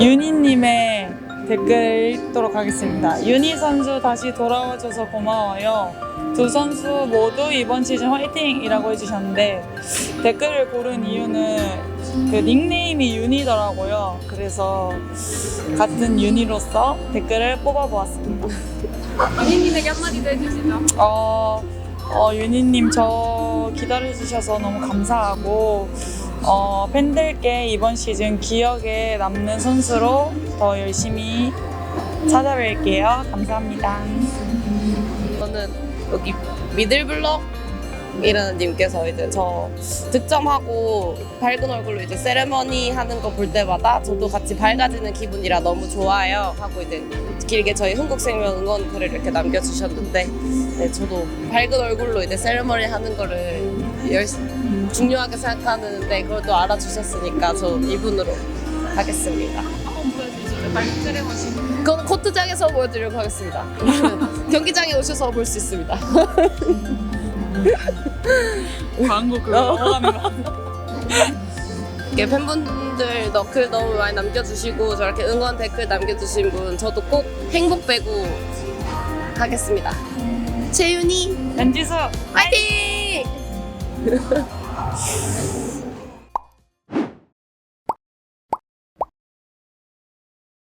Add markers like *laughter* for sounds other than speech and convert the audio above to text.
윤희님의 댓글 읽도록 하겠습니다. 윤희 선수 다시 돌아와줘서 고마워요. 두 선수 모두 이번 시즌 화이팅이라고 해주셨는데 댓글을 고른 이유는 그 닉네임이 윤희더라고요. 그래서 같은 윤희로서 댓글을 뽑아보았습니다. *laughs* 본인님에게 한마디도 해주시죠. 어, 어, 윤희님 저 기다려주셔서 너무 감사하고 어, 팬들께 이번 시즌 기억에 남는 선수로 더 열심히 찾아뵐게요. 감사합니다. 저는 여기 미들블럭 이라는 님께서 이제 저 득점하고 밝은 얼굴로 이제 세레머니 하는 거 볼 때마다 저도 같이 밝아지는 기분이라 너무 좋아요 하고 이제 길게 저희 흥국생명 응원 글을 이렇게 남겨주셨는데 네, 저도 밝은 얼굴로 이제 세레머니 하는 거를 중요하게 생각하는데 그걸 또 알아주셨으니까 저 이분으로 하겠습니다. 한번 보여주시죠. 발세레머니 그건 코트장에서 보여드리도록 하겠습니다. *laughs* 경기장에 오셔서 볼 수 있습니다. *laughs* *laughs* 광고 그거 넘어가는 거. 이렇게 팬분들 너글 너무 많이 남겨주시고 저렇게 응원 댓글 남겨주신 분 저도 꼭 행복 배구 하겠습니다. 최윤이 연지수 화이팅! *laughs*